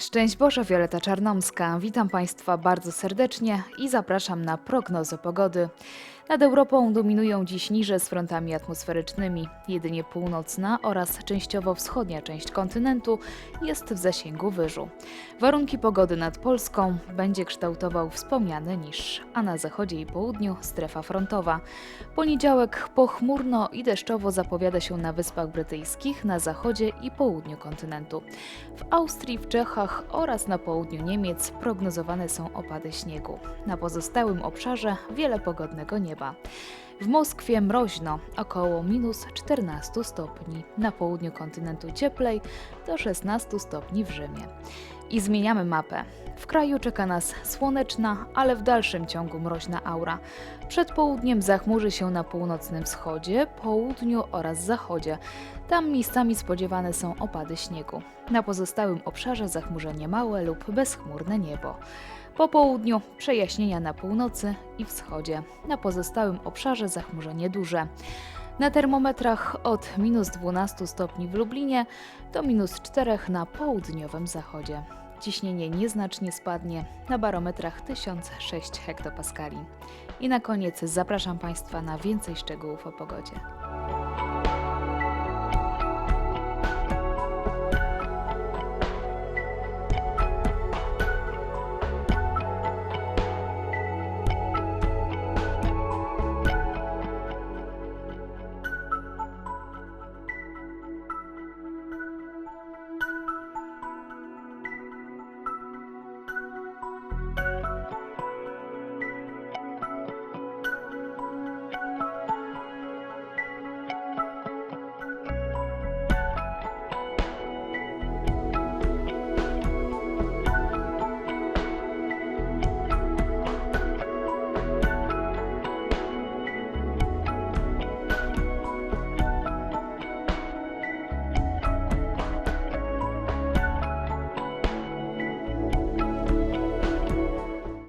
Szczęść Boże, Wioleta Czarnomska. Witam Państwa bardzo serdecznie i zapraszam na prognozę pogody. Nad Europą dominują dziś niże z frontami atmosferycznymi. Jedynie północna oraz częściowo wschodnia część kontynentu jest w zasięgu wyżu. Warunki pogody nad Polską będzie kształtował wspomniany niż, a na zachodzie i południu strefa frontowa. Poniedziałek pochmurno i deszczowo zapowiada się na Wyspach Brytyjskich, na zachodzie i południu kontynentu. W Austrii, w Czechach oraz na południu Niemiec prognozowane są opady śniegu. Na pozostałym obszarze wiele pogodnego nieba. W Moskwie mroźno, około minus 14 stopni. Na południu kontynentu cieplej, do 16 stopni w Rzymie. I zmieniamy mapę. W kraju czeka nas słoneczna, ale w dalszym ciągu mroźna aura. Przed południem zachmurzy się na północnym wschodzie, południu oraz zachodzie. Tam miejscami spodziewane są opady śniegu. Na pozostałym obszarze zachmurzenie małe lub bezchmurne niebo. Po południu przejaśnienia na północy i wschodzie. Na pozostałym obszarze zachmurzenie duże. Na termometrach od minus 12 stopni w Lublinie do minus 4 na południowym zachodzie. Ciśnienie nieznacznie spadnie na barometrach 1006 hektopaskali. I na koniec zapraszam Państwa na więcej szczegółów o pogodzie.